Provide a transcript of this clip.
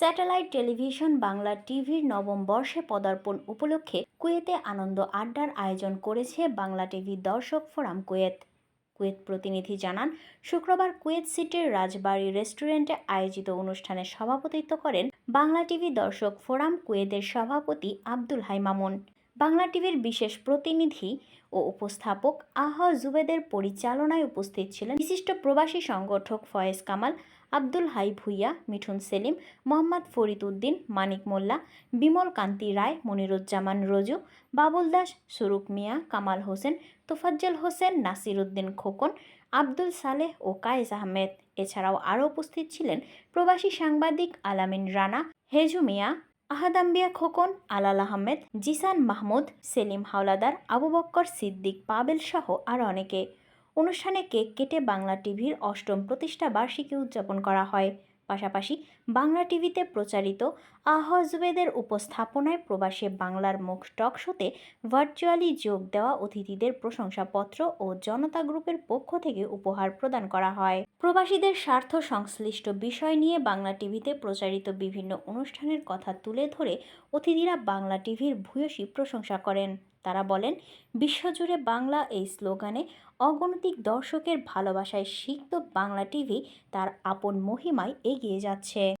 Satellite television Bangla টিভির নবম বর্ষে পদার্পণ উপলক্ষে কুয়েতে আনন্দ আড্ডার আয়োজন করেছে বাংলা টিভি দর্শক ফোরাম কুয়েত। কুয়েত প্রতিনিধি জানান, শুক্রবার কুয়েত সিটির রাজবাড়ী রেস্টুরেন্টে আয়োজিত অনুষ্ঠানে সভাপতিত্ব করেন বাংলা টিভি দর্শক ফোরাম কুয়েতের সভাপতি আব্দুল হাই মামুন। বাংলা টিভির বিশেষ প্রতিনিধি ও উপস্থাপক আহ জুবেদের পরিচালনায় উপস্থিত ছিলেন বিশিষ্ট প্রবাসী সংগঠক ফয়েজ কামাল, আব্দুল হাই ভুইয়া, মিঠুন সেলিম, মোহাম্মদ ফরিদ উদ্দিন, মানিক মোল্লা, বিমল কান্তি রায়, মনিরুজ্জামান রজু, বাবুল দাস, সুরুক মিয়া, কামাল হোসেন, তোফাজ্জল হোসেন, নাসির উদ্দিন খোকন, আব্দুল সালেহ ও কায়েস আহমেদ। এছাড়াও আরও উপস্থিত ছিলেন প্রবাসী সাংবাদিক আলামিন রানা, হেজু মিয়া আহাদাম্বিয়া খোকন, আলাল আহমেদ, জিসান মাহমুদ, সেলিম হাওলাদার, আবু বক্কর সিদ্দিক, পাবেল সহ আর অনেকে। অনুষ্ঠানে কেক কেটে বাংলা টিভির অষ্টম প্রতিষ্ঠা বার্ষিকী উদযাপন করা হয়। পাশাপাশি বাংলা টিভিতে প্রচারিত আহজবেদের উপস্থাপনায় প্রবাসে বাংলার মুখ টক শোতে ভার্চুয়ালি যোগ দেওয়া অতিথিদের প্রশংসাপত্র ও জনতা গ্রুপের পক্ষ থেকে উপহার প্রদান করা হয়। প্রবাসীদের স্বার্থ সংশ্লিষ্ট বিষয় নিয়ে বাংলা টিভিতে প্রচারিত বিভিন্ন অনুষ্ঠানের কথা তুলে ধরে অতিথিরা বাংলা টিভির ভূয়সী প্রশংসা করেন। তারা বলেন, বিশ্বজুড়ে বাংলা এই স্লোগানে অগণতিক দর্শকের ভালোবাসায় সিক্ত বাংলা টিভি তার আপন মহিমায় এগিয়ে যাচ্ছে।